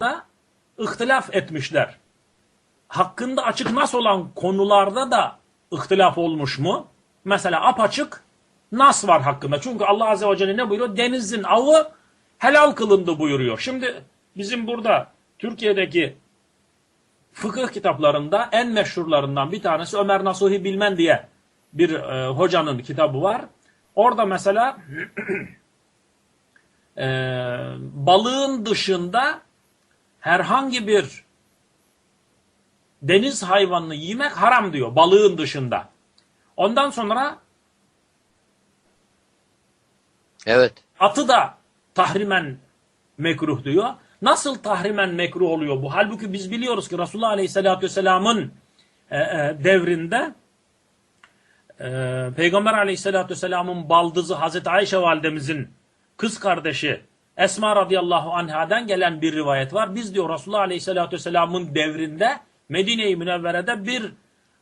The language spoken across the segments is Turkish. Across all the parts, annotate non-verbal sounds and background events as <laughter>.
da ihtilaf etmişler. Hakkında açık nas olan konularda da ihtilaf olmuş mu? Mesela apaçık nas var hakkında. Çünkü Allah Azze ve Celle ne buyuruyor? Denizin avı helal kılındı buyuruyor. Şimdi bizim burada Türkiye'deki fıkıh kitaplarında en meşhurlarından bir tanesi Ömer Nasuhi Bilmen diye bir e, hocanın kitabı var. Orada mesela e, balığın dışında herhangi bir deniz hayvanını yemek haram diyor balığın dışında. Ondan sonra Evet. atı da tahrimen mekruh diyor. Nasıl tahrimen mekruh oluyor bu? Halbuki biz biliyoruz ki Resulullah Aleyhisselatü Vesselam'ın e, e, devrinde e, Peygamber Aleyhisselatü Vesselam'ın baldızı Hazreti Ayşe validemizin kız kardeşi Esma radıyallahu anhadan gelen bir rivayet var. Biz diyor Resulullah Aleyhisselatü Vesselam'ın devrinde Medine-i Münevvere'de bir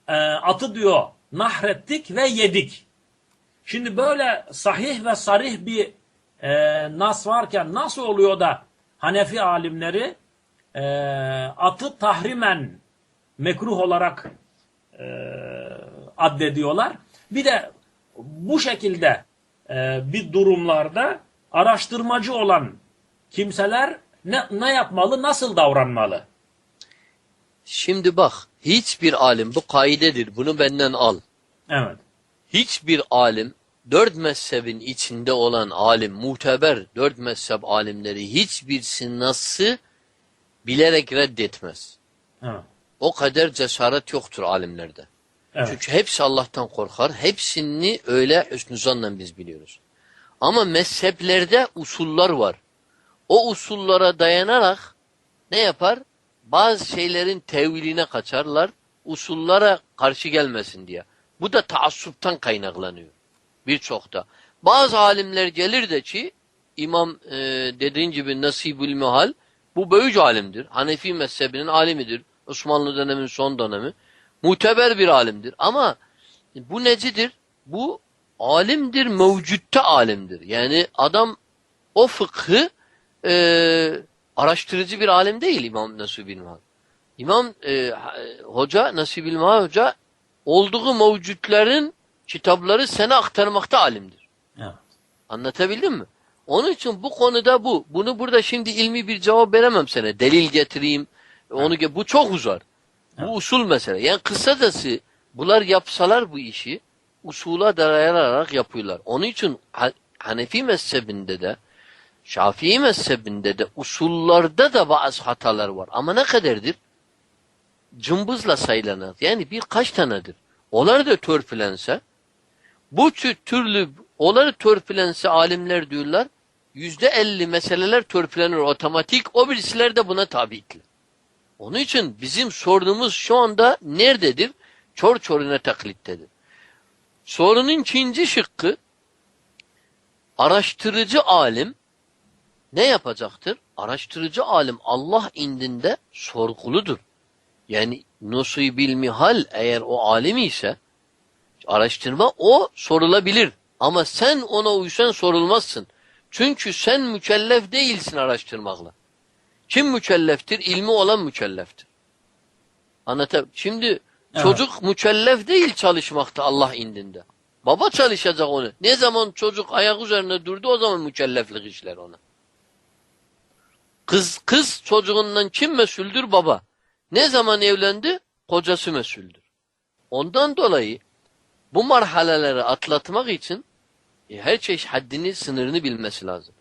e, atı diyor nahrettik ve yedik. Şimdi böyle sahih ve sarih bir e, nas varken nasıl oluyor da Hanefi alimleri e, atı tahrimen mekruh olarak e, addediyorlar. Bir de bu şekilde e, bir durumlarda araştırmacı olan kimseler ne, ne yapmalı, nasıl davranmalı? Şimdi bak hiçbir alim bu kaidedir. Bunu benden al. Evet. Hiçbir alim dört mezhebin içinde olan alim, muteber dört mezhep alimleri hiçbirisi nasıl bilerek reddetmez. Evet. O kadar cesaret yoktur alimlerde. Evet. Çünkü hepsi Allah'tan korkar. Hepsini öyle zanla biz biliyoruz. Ama mezheplerde usullar var. O usullara dayanarak ne yapar? Bazı şeylerin teviline kaçarlar. Usullara karşı gelmesin diye. Bu da taassuptan kaynaklanıyor. Birçok da. Bazı alimler gelir de ki İmam e, dediğin gibi Nasibül Muhal bu böyüc alimdir. Hanefi mezhebinin alimidir. Osmanlı dönemin son dönemi. Muteber bir alimdir. Ama bu necidir? Bu alimdir, mevcutta alimdir. Yani adam o fıkhı e, araştırıcı bir alim değil İmam Nasibül Muhal. İmam e, hoca Nasibül Muhal hoca olduğu mevcutların kitapları sana aktarmakta alimdir. Evet. Anlatabildim mi? Onun için bu konuda bu. Bunu burada şimdi ilmi bir cevap veremem sana. Delil getireyim. Onu ge- bu çok uzar. Bu usul mesele. Yani kısacası bunlar yapsalar bu işi usula dayanarak yapıyorlar. Onun için Ha- Hanefi mezhebinde de Şafii mezhebinde de usullarda da bazı hatalar var. Ama ne kadardır? Cımbızla sayılanır. Yani birkaç tanedir. Onlar da törpülense bu tür türlü onları törpülense alimler diyorlar yüzde elli meseleler törpülenir otomatik o birisiler de buna tabiitli. Onun için bizim sorunumuz şu anda nerededir? Çor çoruna taklittedir. Sorunun ikinci şıkkı araştırıcı alim ne yapacaktır? Araştırıcı alim Allah indinde sorguludur. Yani nusubil mihal eğer o alim ise araştırma o sorulabilir. Ama sen ona uysan sorulmazsın. Çünkü sen mükellef değilsin araştırmakla. Kim mükelleftir? İlmi olan mükelleftir. Anlatab Şimdi Çocuk mükellef değil çalışmakta Allah indinde. Baba çalışacak onu. Ne zaman çocuk ayak üzerine durdu o zaman mükelleflik işler ona. Kız kız çocuğundan kim mesuldür? Baba. Ne zaman evlendi? Kocası mesuldür. Ondan dolayı bu marhaleleri atlatmak için e, her çeşit haddini, sınırını bilmesi lazım.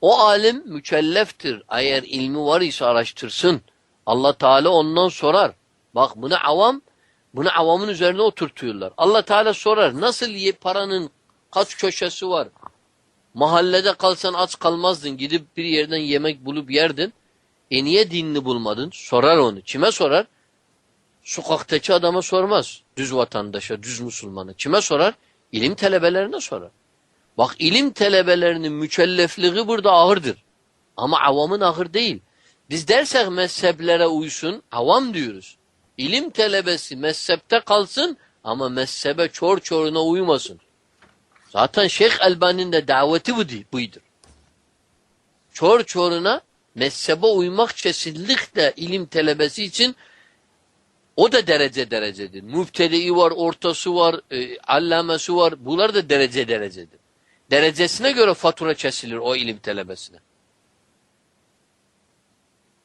O alim mükelleftir. Eğer ilmi var ise araştırsın. Allah Teala ondan sorar. Bak bunu avam, bunu avamın üzerine oturtuyorlar. Allah Teala sorar. Nasıl paranın kaç köşesi var? Mahallede kalsan aç kalmazdın. Gidip bir yerden yemek bulup yerdin. E niye dinini bulmadın? Sorar onu. Kime sorar? Sokaktaki adama sormaz. Düz vatandaşa, düz Müslümana. Kime sorar? İlim talebelerine sorar. Bak ilim talebelerinin mükellefliği burada ağırdır. Ama avamın ağır değil. Biz dersek mezheplere uysun, avam diyoruz. İlim talebesi mezhepte kalsın ama mezhebe çor çoruna uymasın. Zaten Şeyh Elbani'nin de daveti bu- buydur. Çor çoruna mezhebe uymak kesinlikle ilim talebesi için o da derece derecedir. Mübtedi var, ortası var, e, allamesi var. Bunlar da derece derecedir. Derecesine göre fatura kesilir o ilim talebesine.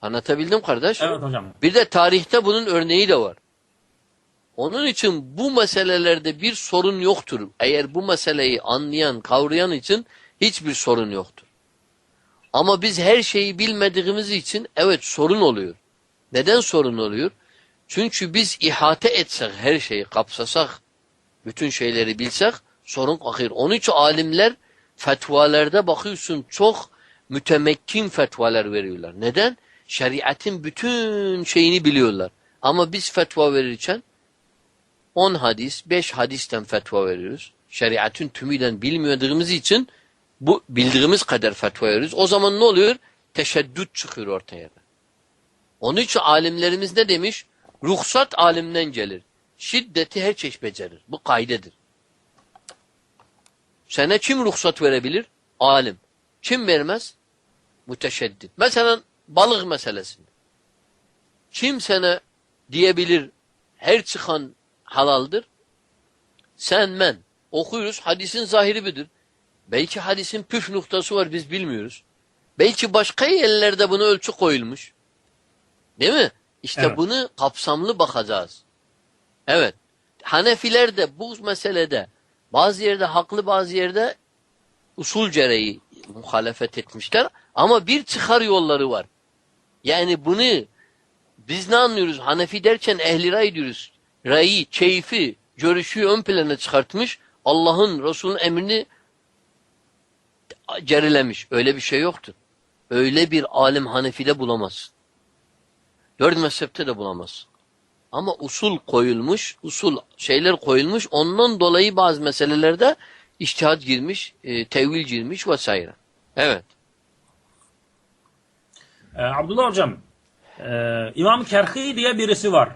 Anlatabildim kardeş? Evet hocam. Bir de tarihte bunun örneği de var. Onun için bu meselelerde bir sorun yoktur. Eğer bu meseleyi anlayan, kavrayan için hiçbir sorun yoktur. Ama biz her şeyi bilmediğimiz için evet sorun oluyor. Neden sorun oluyor? Çünkü biz ihate etsek her şeyi kapsasak, bütün şeyleri bilsek sorun akır. Onun için alimler fetvalarda bakıyorsun çok mütemekkin fetvalar veriyorlar. Neden? Şeriatın bütün şeyini biliyorlar. Ama biz fetva verirken 10 hadis, 5 hadisten fetva veriyoruz. Şeriatın tümüyle bilmediğimiz için bu bildiğimiz kadar fetva veriyoruz. O zaman ne oluyor? Teşeddüt çıkıyor ortaya. Onun için alimlerimiz ne demiş? Ruhsat alimden gelir. Şiddeti her çeşit becerir. Bu kaydedir. Sana kim ruhsat verebilir? Alim. Kim vermez? Müteşeddit. Mesela balık meselesinde. Kim sana diyebilir her çıkan halaldır? Sen ben. Okuyoruz hadisin zahiri budur. Belki hadisin püf noktası var biz bilmiyoruz. Belki başka yerlerde buna ölçü koyulmuş. Değil mi? İşte Evet. bunu kapsamlı bakacağız. Evet. Hanefiler de bu meselede bazı yerde haklı bazı yerde usul gereği muhalefet etmişler. Ama bir çıkar yolları var. Yani bunu biz ne anlıyoruz? Hanefi derken ehli ray diyoruz. Rayı, keyfi, görüşü ön plana çıkartmış. Allah'ın, Resul'ün emrini gerilemiş. Öyle bir şey yoktur. Öyle bir alim Hanefi'de bulamazsın. Dört mezhepte de bulamazsın. Ama usul koyulmuş, usul şeyler koyulmuş. Ondan dolayı bazı meselelerde iştihat girmiş, e, tevil girmiş vesaire. Evet. Ee, Abdullah hocam, e, İmam Kerhi diye birisi var.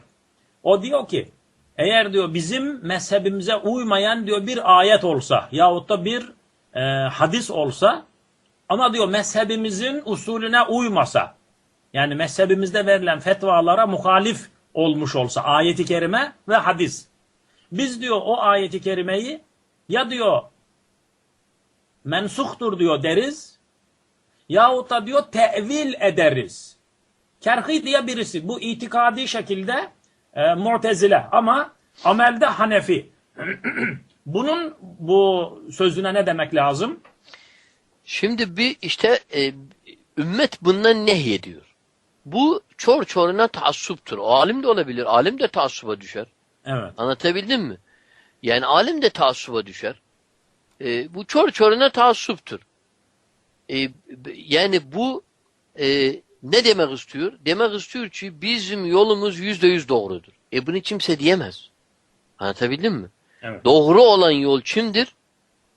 O diyor ki, eğer diyor bizim mezhebimize uymayan diyor bir ayet olsa yahut da bir e, hadis olsa ama diyor mezhebimizin usulüne uymasa yani mezhebimizde verilen fetvalara muhalif olmuş olsa ayeti kerime ve hadis. Biz diyor o ayeti kerimeyi ya diyor mensuhtur diyor deriz yahut da diyor tevil ederiz. Kerhi diye birisi bu itikadi şekilde e, mu'tezile ama amelde Hanefi. <clears throat> Bunun bu sözüne ne demek lazım? Şimdi bir işte e, ümmet bundan nehyediyor. Bu çor çoruna taassuptur. O alim de olabilir. Alim de taassuba düşer. Evet. Anlatabildim mi? Yani alim de taassuba düşer. E, bu çor çoruna taassuptur. E, yani bu e, ne demek istiyor? Demek istiyor ki bizim yolumuz yüzde yüz doğrudur. E bunu kimse diyemez. Anlatabildim mi? Evet. Doğru olan yol kimdir?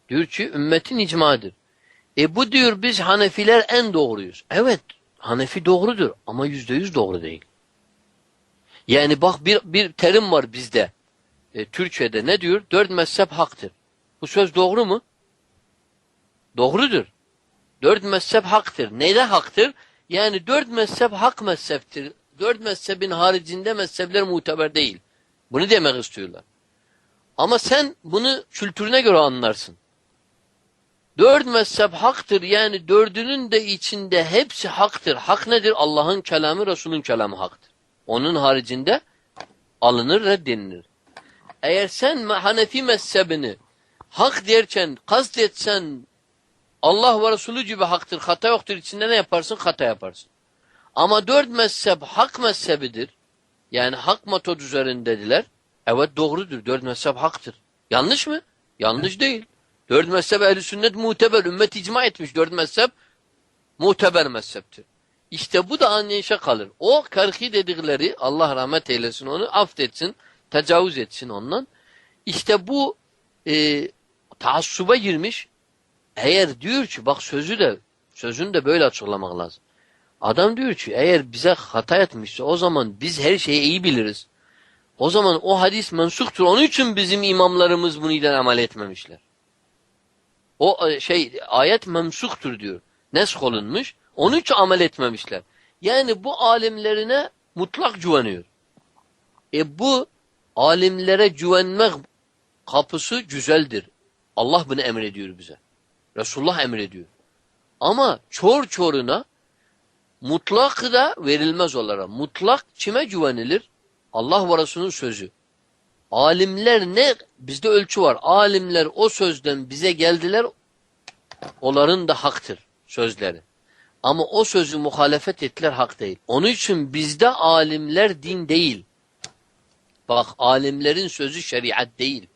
Diyor ki ümmetin icmadır. E bu diyor biz Hanefiler en doğruyuz. Evet Hanefi doğrudur ama yüzde yüz doğru değil. Yani bak bir, bir terim var bizde. E, Türkçe'de ne diyor? Dört mezhep haktır. Bu söz doğru mu? Doğrudur. Dört mezhep haktır. Neyde haktır? Yani dört mezhep hak mezheptir. Dört mezhebin haricinde mezhepler muteber değil. Bunu demek istiyorlar. Ama sen bunu kültürüne göre anlarsın. Dört mezhep haktır yani dördünün de içinde hepsi haktır. Hak nedir? Allah'ın kelamı, Resul'ün kelamı haktır. Onun haricinde alınır, reddedilir. Eğer sen Hanefi mezhebini hak derken kastetsen Allah ve Resulü gibi haktır, hata yoktur içinde ne yaparsın? Hata yaparsın. Ama dört mezhep hak mezhebidir. Yani hak metod üzerindediler. Evet doğrudur. Dört mezhep haktır. Yanlış mı? Yanlış değil. Dört mezhep ehl sünnet muteber. Ümmet icma etmiş. Dört mezhep muteber mezheptir. İşte bu da anlayışa kalır. O karhi dedikleri Allah rahmet eylesin onu affetsin, tecavüz etsin ondan. İşte bu e, taassuba girmiş. Eğer diyor ki bak sözü de sözünü de böyle açıklamak lazım. Adam diyor ki eğer bize hata etmişse o zaman biz her şeyi iyi biliriz. O zaman o hadis mensuktur. Onun için bizim imamlarımız bunu ile amel etmemişler. O e, şey ayet memsuktur diyor. Nesk olunmuş. Onun için amel etmemişler. Yani bu alimlerine mutlak güveniyor. E bu alimlere güvenmek kapısı güzeldir. Allah bunu emrediyor bize. Resulullah emrediyor. Ama çor çoruna mutlak da verilmez onlara. Mutlak kime güvenilir? Allah ve Resulünün sözü. Alimler ne? Bizde ölçü var. Alimler o sözden bize geldiler. Onların da haktır sözleri. Ama o sözü muhalefet ettiler hak değil. Onun için bizde alimler din değil. Bak alimlerin sözü şeriat değil.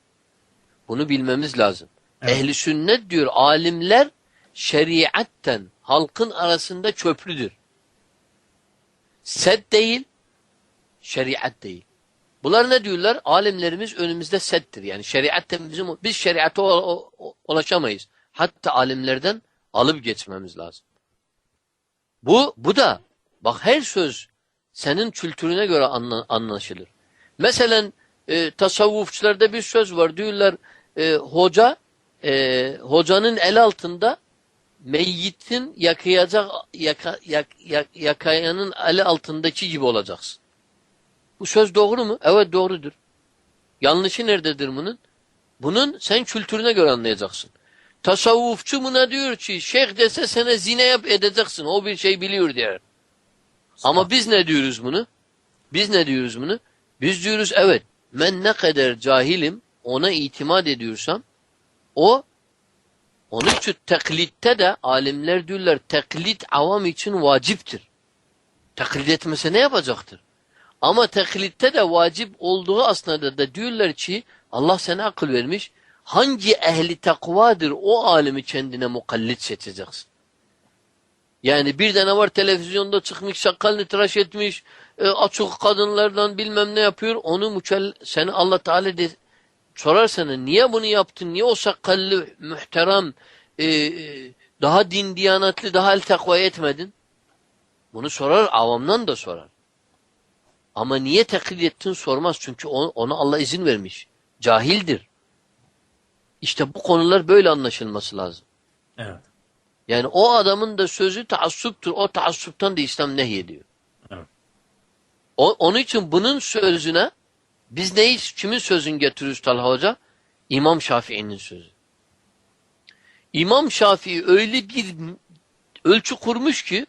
Bunu bilmemiz lazım. Evet. Ehli sünnet diyor alimler şeriatten halkın arasında köprüdür. Set değil, şeriat değil. Bunlar ne diyorlar? Alimlerimiz önümüzde settir. Yani şeriatten bizim biz şeriata ulaşamayız. Hatta alimlerden alıp geçmemiz lazım. Bu bu da bak her söz senin kültürüne göre anla- anlaşılır. Mesela e, tasavvufçularda bir söz var. Diyorlar e, hoca e, hocanın el altında meyyitin yakayacak yaka, yak, yak, yakayanın eli altındaki gibi olacaksın. Bu söz doğru mu? Evet doğrudur. Yanlışı nerededir bunun? Bunun sen kültürüne göre anlayacaksın. Tasavvufçu buna diyor ki şeyh dese sana zine yap edeceksin. O bir şey biliyor diyor. Ama biz ne diyoruz bunu? Biz ne diyoruz bunu? Biz diyoruz evet ben ne kadar cahilim ona itimat ediyorsam o onun için teklitte de alimler diyorlar teklit avam için vaciptir. Taklit etmese ne yapacaktır? Ama teklitte de vacip olduğu aslında da diyorlar ki Allah sana akıl vermiş. Hangi ehli takvadır o alimi kendine mukallit seçeceksin. Yani bir tane var televizyonda çıkmış sakalını tıraş etmiş e, açık kadınlardan bilmem ne yapıyor onu mükell seni Allah Teala sorar sana niye bunu yaptın niye o sakallı muhterem e, e, daha din diyanetli daha el takva etmedin bunu sorar avamdan da sorar. Ama niye taklit ettin sormaz. Çünkü ona Allah izin vermiş. Cahildir. İşte bu konular böyle anlaşılması lazım. Evet. Yani o adamın da sözü taassuptur. O taassuptan da İslam nehyediyor. Evet. O, onun için bunun sözüne biz neyi, kimin sözünü getiriyoruz Talha Hoca? İmam Şafii'nin sözü. İmam Şafii öyle bir ölçü kurmuş ki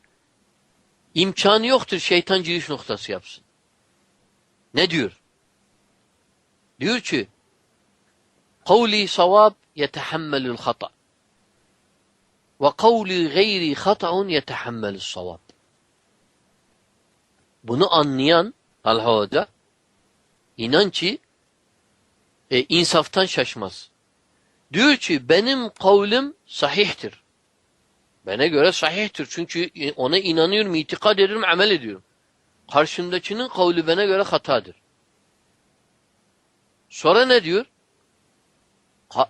imkanı yoktur şeytan giriş noktası yapsın. Ne diyor? Diyor ki kavli savab yetehammelül hata ve kavli gayri hata'un yetehammelül savab. Bunu anlayan Talha Hoca inan e, insaftan şaşmaz. Diyor ki benim kavlim sahihtir. Bana göre sahihtir. Çünkü ona inanıyorum, itikad ediyorum, amel ediyorum. Karşımdakinin kavli bana göre hatadır. Sonra ne diyor? Ha,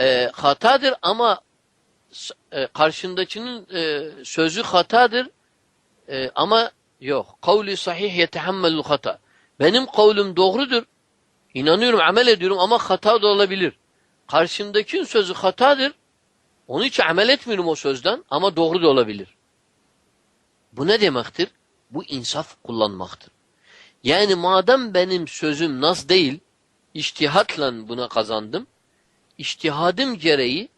e, hatadır ama e, karşındakinin e, sözü hatadır e, ama yok. Kavli sahih yetehammelu hata. Benim kavlim doğrudur. İnanıyorum, amel ediyorum ama hata da olabilir. Karşımdakinin sözü hatadır. Onun için amel etmiyorum o sözden ama doğru da olabilir. Bu ne demektir? Bu insaf kullanmaktır. Yani madem benim sözüm nas değil, iştihatla buna kazandım. İştihadım gereği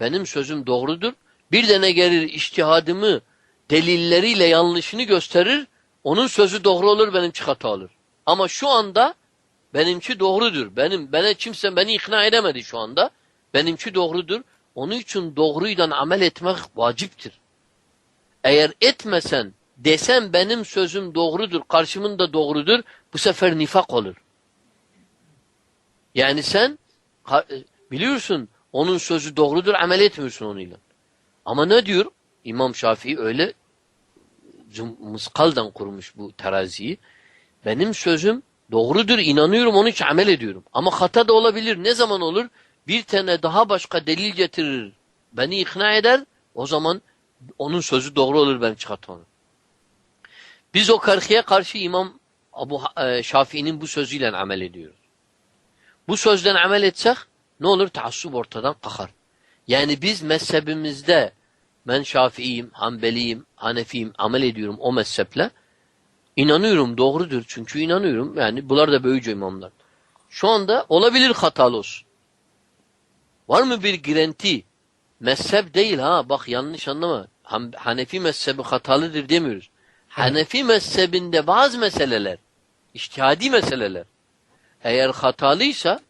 benim sözüm doğrudur. Bir de gelir iştihadımı delilleriyle yanlışını gösterir. Onun sözü doğru olur, benimki hata olur. Ama şu anda benimki doğrudur. Benim bana kimse beni ikna edemedi şu anda. Benimki doğrudur. Onun için doğruyla amel etmek vaciptir. Eğer etmesen desen benim sözüm doğrudur, karşımın da doğrudur, bu sefer nifak olur. Yani sen ha- biliyorsun onun sözü doğrudur, amel etmiyorsun onunla. Ama ne diyor? İmam Şafii öyle cum- mıskaldan kurmuş bu teraziyi. Benim sözüm doğrudur, inanıyorum, onun için amel ediyorum. Ama hata da olabilir. Ne zaman olur? Bir tane daha başka delil getirir, beni ikna eder, o zaman onun sözü doğru olur, ben olur. Biz o karşıya karşı İmam Abu e, Şafii'nin bu sözüyle amel ediyoruz. Bu sözden amel etsek ne olur? Taassup ortadan kalkar. Yani biz mezhebimizde ben Şafiiyim, Hanbeliyim, Hanefiyim, amel ediyorum o mezheple. İnanıyorum doğrudur çünkü inanıyorum. Yani bunlar da böyücü imamlar. Şu anda olabilir hatalı olsun. Var mı bir girenti? Mezhep değil ha bak yanlış anlama. Han- Hanefi mezhebi hatalıdır demiyoruz. Hanefi mezhebinde bazı meseleler, iştihadi meseleler eğer hatalıysa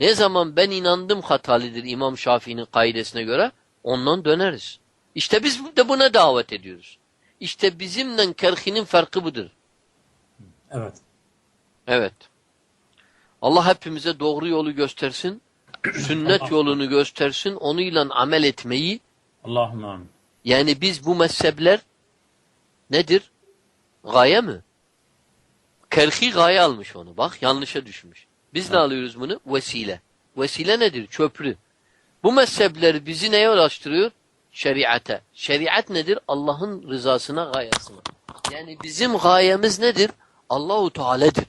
ne zaman ben inandım hatalıdır İmam Şafii'nin kaidesine göre ondan döneriz. İşte biz de buna davet ediyoruz. İşte bizimle kerhinin farkı budur. Evet. Evet. Allah hepimize doğru yolu göstersin. <coughs> Sünnet yolunu göstersin. Onunla amel etmeyi amin. yani biz bu mezhepler nedir? Gaye mi? Kerhi gaye almış onu. Bak yanlışa düşmüş. Biz ne alıyoruz bunu? Vesile. Vesile nedir? Köprü. Bu mezhepler bizi neye ulaştırıyor? Şeriate. Şeriat nedir? Allah'ın rızasına, gayesine. Yani bizim gayemiz nedir? Allahu Teala'dır.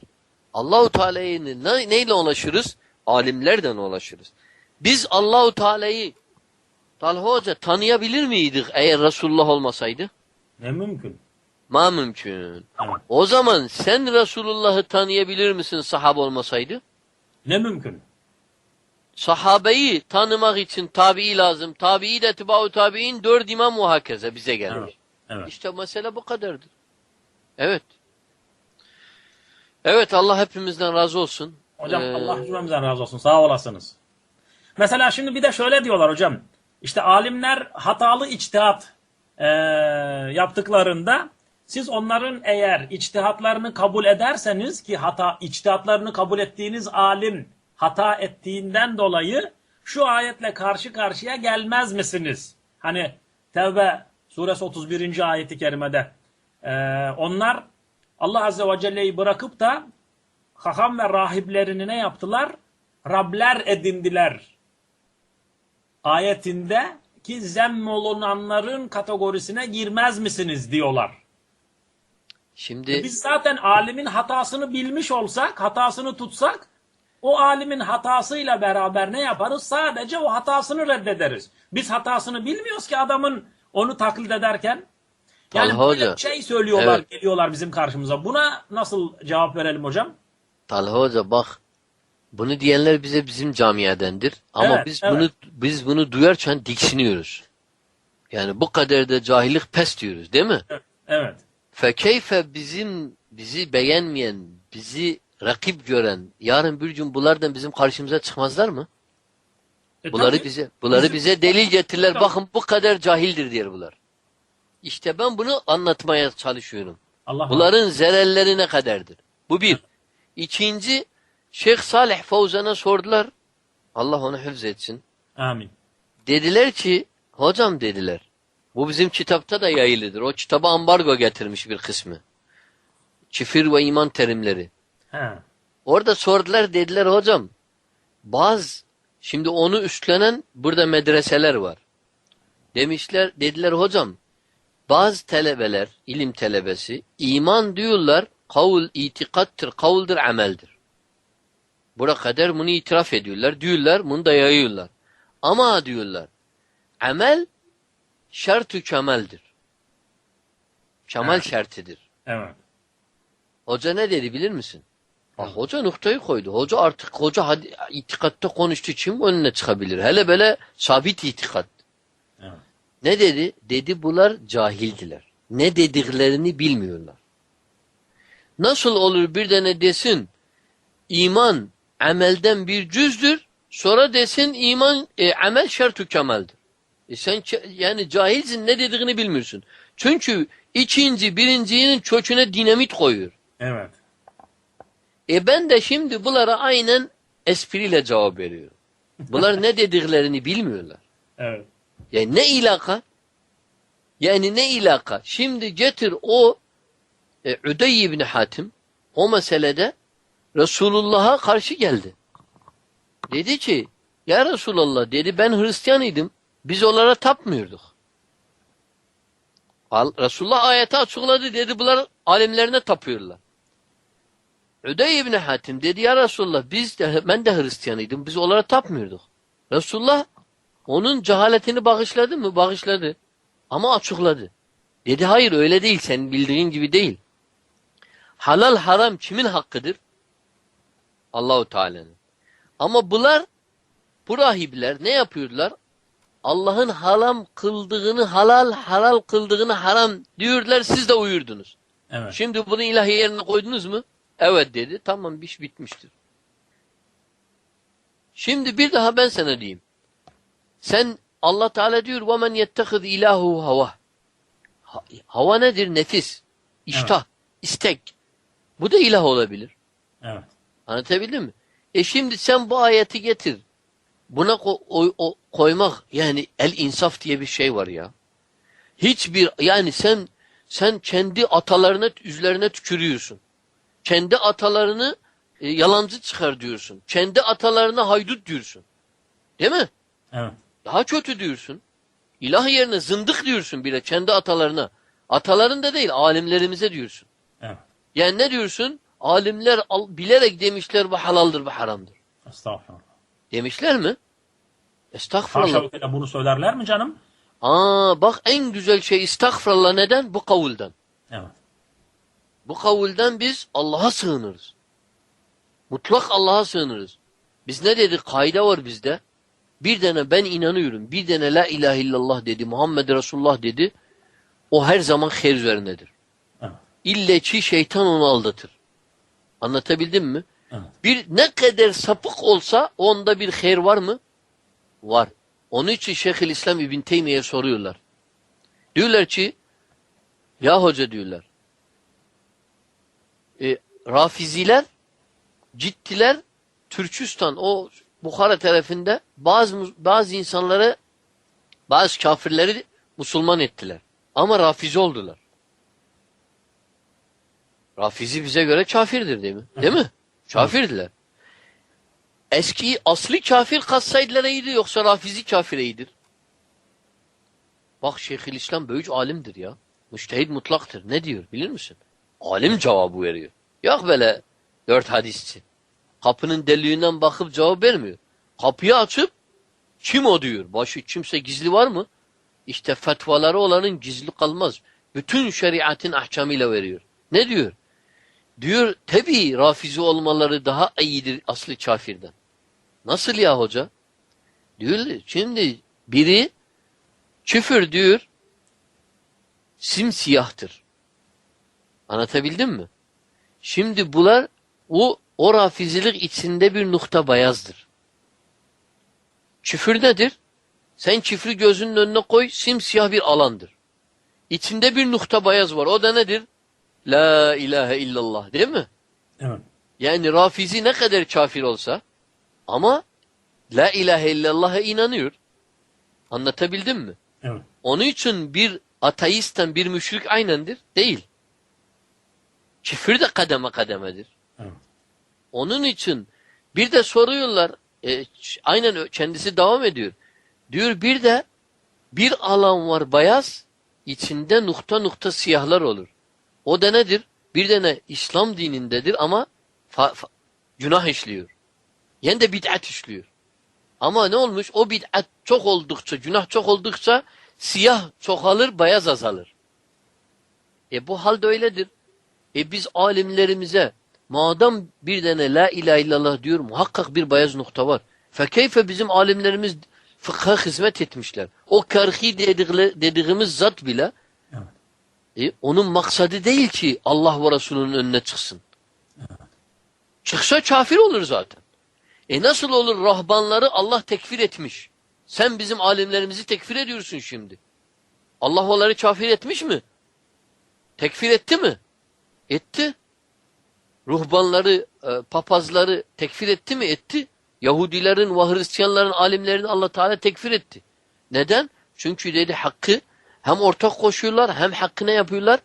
Allahu Teala'ya ne, neyle ulaşırız? Alimlerden ulaşırız. Biz Allahu Teala'yı Talha Hoca tanıyabilir miydik eğer Resulullah olmasaydı? Ne mümkün. Ma mümkün. Evet. O zaman sen Resulullah'ı tanıyabilir misin sahab olmasaydı? Ne mümkün. Sahabeyi tanımak için tabi'i lazım. Tabi'i de tibau tabi'in dört imam muhakeze bize gelmiş. Evet. Evet. İşte mesele bu kadardır. Evet. Evet Allah hepimizden razı olsun. Hocam Ee, Allah cümlemizden razı olsun. Sağ olasınız. Mesela şimdi bir de şöyle diyorlar hocam. İşte alimler hatalı içtihat eee, yaptıklarında siz onların eğer içtihatlarını kabul ederseniz ki hata içtihatlarını kabul ettiğiniz alim hata ettiğinden dolayı şu ayetle karşı karşıya gelmez misiniz? Hani Tevbe suresi 31. ayeti kerimede eee, onlar Allah Azze ve Celle'yi bırakıp da Hakam ve rahiplerini ne yaptılar? Rabler edindiler. Ayetinde ki zemmolunanların kategorisine girmez misiniz diyorlar. Şimdi Biz zaten alimin hatasını bilmiş olsak, hatasını tutsak, o alimin hatasıyla beraber ne yaparız? Sadece o hatasını reddederiz. Biz hatasını bilmiyoruz ki adamın onu taklit ederken. Yani Talha böyle Hoca, şey söylüyorlar, evet. geliyorlar bizim karşımıza. Buna nasıl cevap verelim hocam? Talha Hoca bak bunu diyenler bize bizim camiadendir. Ama Evet, biz evet. bunu biz bunu duyarken diksiniyoruz. Yani bu kadar da cahillik pes diyoruz değil mi? Evet. Fekeyfe bizim bizi beğenmeyen, bizi rakip gören yarın bir gün bunlardan bizim karşımıza çıkmazlar mı? E Bunları tabii. bize bunları Bizim- bize delil getirirler. Tabii. Bakın bu kadar cahildir diyor bunlar. İşte ben bunu anlatmaya çalışıyorum. Allah Bunların zerelleri ne kadardır? Bu bir. İkinci, Şeyh Salih Fawzan'a sordular. Allah onu hıfz etsin. Amin. Dediler ki, hocam dediler. Bu bizim kitapta da yayılıdır. O kitaba ambargo getirmiş bir kısmı. Çifir ve iman terimleri. He. Orada sordular dediler hocam. Bazı şimdi onu üstlenen burada medreseler var. Demişler dediler hocam bazı talebeler ilim talebesi iman diyorlar kavul itikattır kavuldur ameldir. Bura kadar bunu itiraf ediyorlar. Diyorlar bunu da yayıyorlar. Ama diyorlar amel şartı kemaldir. Kemal Evet. şartıdır. Evet. Hoca ne dedi bilir misin? Bak hoca noktayı koydu. Hoca artık hoca hadi, itikatta konuştuğu için önüne çıkabilir. Hele böyle sabit itikat. Evet. Ne dedi? Dedi bunlar cahildiler. Ne dediklerini bilmiyorlar. Nasıl olur bir tane desin iman amelden bir cüzdür sonra desin iman e, amel şartü kemaldir. E sen yani cahilsin ne dediğini bilmiyorsun. Çünkü ikinci birincinin çöküne dinamit koyuyor. Evet. E ben de şimdi bunlara aynen espriyle cevap veriyorum. Bunlar ne dediklerini bilmiyorlar. Evet. Yani ne ilaka? Yani ne ilaka? Şimdi getir o e, Üdey ibn Hatim o meselede Resulullah'a karşı geldi. Dedi ki ya Resulallah dedi ben Hristiyanıydım. Biz onlara tapmıyorduk. Resulullah ayeti açıkladı dedi bunlar alimlerine tapıyorlar. Üdey ibn Hatim dedi ya Resulullah biz de ben de Hristiyanıydım. Biz onlara tapmıyorduk. Resulullah onun cehaletini bağışladı mı? Bağışladı. Ama açıkladı. Dedi hayır öyle değil. Senin bildiğin gibi değil. Halal haram kimin hakkıdır? Allahu Teala'nın. Ama bunlar bu rahipler ne yapıyorlar? Allah'ın haram kıldığını halal, halal kıldığını haram diyorlar siz de uyurdunuz. Evet. Şimdi bunu ilahi yerine koydunuz mu? Evet dedi. Tamam iş bitmiştir. Şimdi bir daha ben sana diyeyim. Sen Allah Teala diyor وَمَنْ يَتَّخِذْ ilahu hava. Ha- Hava nedir? Nefis. İştah. istek. Bu da ilah olabilir. Evet. Anlatabildim mi? E şimdi sen bu ayeti getir. Buna ko- o- o- koymak yani el insaf diye bir şey var ya. Hiçbir yani sen sen kendi atalarına üzerine tükürüyorsun. Kendi atalarını e, yalancı çıkar diyorsun. Kendi atalarına haydut diyorsun. Değil mi? Evet. Daha kötü diyorsun. İlah yerine zındık diyorsun bile kendi atalarına. Ataların da değil alimlerimize diyorsun. Evet. Yani ne diyorsun? Alimler al- bilerek demişler bu halaldır bu haramdır. Estağfurullah. Demişler mi? Estağfurullah. Haşa bunu söylerler mi canım? Aa bak en güzel şey estağfurullah neden? Bu kavulden. Evet. Bu kavulden biz Allah'a sığınırız. Mutlak Allah'a sığınırız. Biz ne dedik? Kaide var bizde. Bir tane ben inanıyorum. Bir tane la ilahe illallah dedi. Muhammed Resulullah dedi. O her zaman her üzerindedir. Evet. İlle ki şeytan onu aldatır. Anlatabildim mi? Evet. Bir ne kadar sapık olsa onda bir hayır var mı? Var. Onun için Şeyhülislam İbn Teymiye soruyorlar. Diyorlar ki ya hoca diyorlar. Rafiziler ciddiler Türkistan o Bukhara tarafında bazı bazı insanları bazı kafirleri Müslüman ettiler. Ama Rafizi oldular. Rafizi bize göre kafirdir değil mi? Değil mi? Kafirdiler. Eski asli kafir katsaydılar iyiydi yoksa Rafizi kafir iyidir. Bak Şeyhülislam büyük alimdir ya. Müştehid mutlaktır. Ne diyor bilir misin? Alim cevabı veriyor. Yok böyle dört hadisçi. Kapının deliğinden bakıp cevap vermiyor. Kapıyı açıp kim o diyor. Başı kimse gizli var mı? İşte fetvaları olanın gizli kalmaz. Bütün şeriatın ahkamıyla veriyor. Ne diyor? Diyor tabi rafizi olmaları daha iyidir aslı kafirden. Nasıl ya hoca? Diyor şimdi biri küfür diyor simsiyahtır. Anlatabildim mi? Şimdi bunlar o, o rafizilik içinde bir nokta beyazdır. Küfür nedir? Sen küfrü gözünün önüne koy simsiyah bir alandır. İçinde bir nokta beyaz var. O da nedir? La ilahe illallah değil mi? Evet. Yani Rafizi ne kadar kafir olsa ama La ilahe illallah'a inanıyor. Anlatabildim mi? Evet. Onun için bir ateistten bir müşrik aynendir. Değil. Küfür de kademe kademedir. Evet. Onun için bir de soruyorlar e, aynen kendisi devam ediyor. Diyor bir de bir alan var beyaz içinde nokta nokta siyahlar olur. O da nedir? Bir tane İslam dinindedir ama fa- fa- günah işliyor. Yani de bid'at işliyor. Ama ne olmuş? O bid'at çok oldukça, günah çok oldukça siyah çoğalır, beyaz azalır. E bu halde öyledir. E biz alimlerimize madem bir tane la ilahe illallah diyor muhakkak bir beyaz nokta var. Fekeyfe bizim alimlerimiz fıkha hizmet etmişler. O dedikle- dediğimiz zat bile Evet. e, onun maksadı değil ki Allah ve Resulünün önüne çıksın. Çıksa kafir olur zaten. E nasıl olur rahbanları Allah tekfir etmiş. Sen bizim alimlerimizi tekfir ediyorsun şimdi. Allah onları kafir etmiş mi? Tekfir etti mi? Etti. Ruhbanları, e, papazları tekfir etti mi? Etti. Yahudilerin ve Hristiyanların alimlerini Allah Teala tekfir etti. Neden? Çünkü dedi hakkı hem ortak koşuyorlar hem hakkı ne yapıyorlar?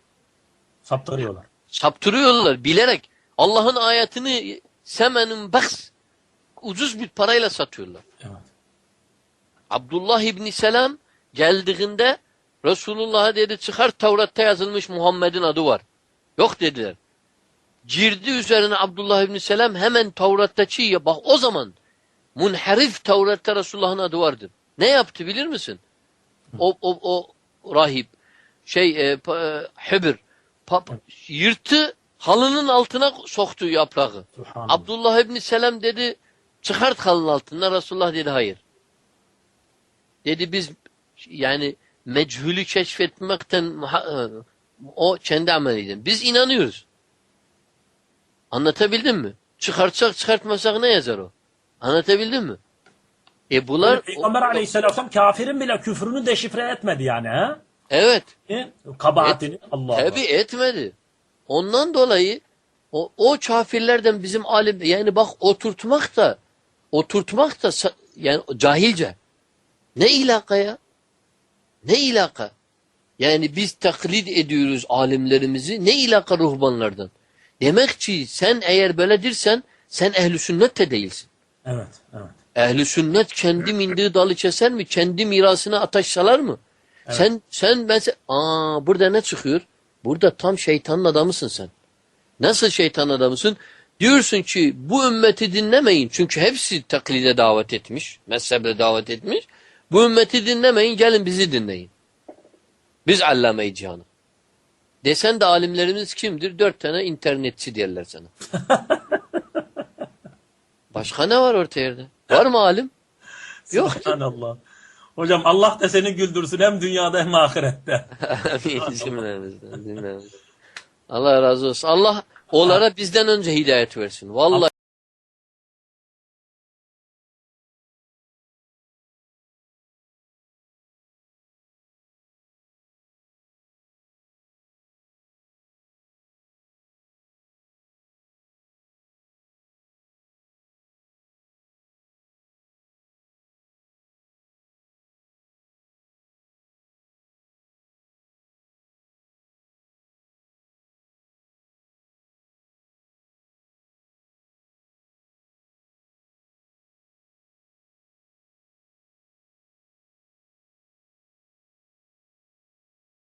Saptırıyorlar. Saptırıyorlar bilerek. Allah'ın ayetini semenin baks ucuz bir parayla satıyorlar. Evet. Abdullah İbni Selam geldiğinde Resulullah'a dedi çıkar Tevrat'ta yazılmış Muhammed'in adı var. Yok dediler. Girdi üzerine Abdullah İbni Selam hemen Tevrat'taki ya bak o zaman munharif Tevrat'ta Resulullah'ın adı vardır. Ne yaptı bilir misin? O, o, o rahip şey e, pa- e, Hübür pap, yırttı halının altına soktu yaprağı. Abdullah İbni Selam dedi çıkart halının altından. Resulullah dedi hayır. Dedi biz yani mechulü keşfetmekten e, o kendi ameliydi. Biz inanıyoruz. Anlatabildim mi? Çıkartsak çıkartmasak ne yazar o? Anlatabildim mi? E bunlar Peygamber aleyhisselam kafirin bile küfrünü deşifre etmedi yani. ha? evet E, Kabahatini Allah Allah. tabi etmedi. Ondan dolayı o, o kafirlerden bizim alim yani bak oturtmak da oturtmak da yani cahilce. Ne ilaka ya? Ne ilaka? Yani biz taklit ediyoruz alimlerimizi. Ne ilaka ruhbanlardan? Demek ki sen eğer böyledirsen sen ehli sünnet de değilsin. Evet, evet. Ehli sünnet kendi mindiği dalı keser mi? Kendi mirasına ateş salar mı? Sen sen ben se- aa burada ne çıkıyor? Burada tam şeytanın adamısın sen. Nasıl şeytan adamısın? Diyorsun ki bu ümmeti dinlemeyin. Çünkü hepsi taklide davet etmiş. Mezheble davet etmiş. Bu ümmeti dinlemeyin. Gelin bizi dinleyin. Biz allame-i cihanı. Desen de alimlerimiz kimdir? Dört tane internetçi derler sana. <laughs> Başka ne var orta yerde? Var mı alim? <laughs> Yok. Subhanallah. Hocam Allah da seni güldürsün hem dünyada hem ahirette. <laughs> Cümlemizden. Allah razı olsun. Allah onlara bizden önce hidayet versin. Vallahi